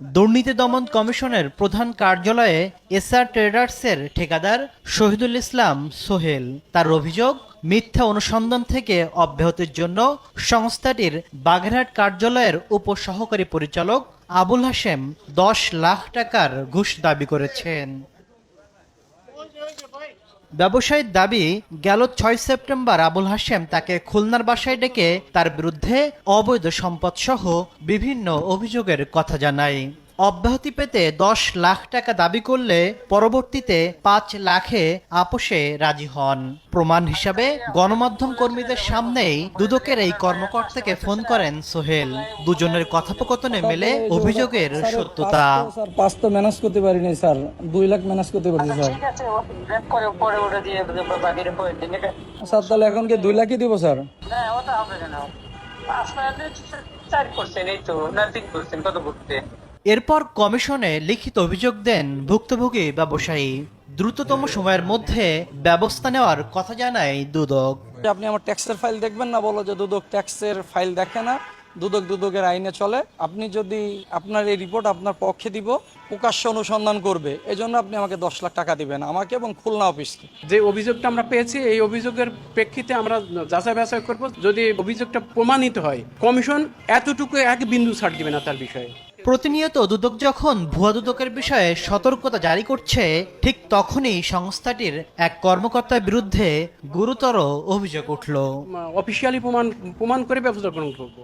দুর্নীতি দমন কমিশনের প্রধান কার্যালয়ে এসআর ট্রেডার্সের ঠিকাদার শহীদুল ইসলাম সোহেল। তার অভিযোগ, মিথ্যা অনুসন্ধান থেকে অব্যাহতির জন্য সংস্থাটির বাগেরহাট কার্যালয়ের উপসহকারী পরিচালক আবুল হাশেম দশ লাখ টাকার ঘুষ দাবি করেছেন। ব্যবসায়ীর দাবি, গেল ছয় সেপ্টেম্বর আবুল হাশেম তাকে খুলনার বাসায় ডেকে তার বিরুদ্ধে অবৈধ সম্পদ সহ বিভিন্ন অভিযোগের কথা জানায়। অব্যাহতি পেতে দশ লাখ টাকা দাবি করলে পরবর্তীতে পাঁচ লাখে আপোষে রাজি হন। প্রমাণ হিসাবে গণমাধ্যম কর্মীদের সামনেই দুদকের এই কর্মকর্তাকে ফোন করেন সোহেল। দুজনের কথোপকথনে মেলে অভিযোগের সত্যতা। স্যার পাঁচ তো ম্যানেজ করতে পারিনি স্যার। দুই লাখ ম্যানেজ করতে পারছি স্যার। আছে? স্যার তাহলে এখন কি দুই লাখই দিব স্যার? না ওটা হবে না আপনার চার করছেন এই তো না তিন করছেন কত করতে এরপর কমিশনে লিখিত অভিযোগ দেন ভুক্তভোগী ব্যবসায়ী। দ্রুততম সময়ের মধ্যে ব্যবস্থা নেওয়ার কথা জানায় দুদক। আপনি আমার ট্যাক্সের ফাইল দেখবেন না? বলো যে দুদক ট্যাক্সের ফাইল দেখে না। দুদক দুদকের আইনে চলে। আপনি যদি আপনার এই রিপোর্ট আপনার পক্ষে দিব প্রকাশ্য অনুসন্ধান করবে। এই জন্য আপনি আমাকে দশ লাখ টাকা দিবেন আমাকে এবং খুলনা অফিসকে। যে অভিযোগটা আমরা পেয়েছি এই অভিযোগের প্রেক্ষিতে আমরা যাচাই বাছাই করব। যদি অভিযোগটা প্রমাণিত হয় কমিশন এতটুকু এক বিন্দু ছাড় দিবে না তার বিষয়ে। প্রতিনিয়ত দুদক যখন ভুয়া দুদকের বিষয়ে সতর্কতা জারি করছে, ঠিক তখনই সংস্থাটির এক কর্মকর্তার বিরুদ্ধে গুরুতর অভিযোগ উঠল। অফিসিয়ালি প্রমাণ প্রমাণ করে ব্যবস্থা গ্রহণ করব।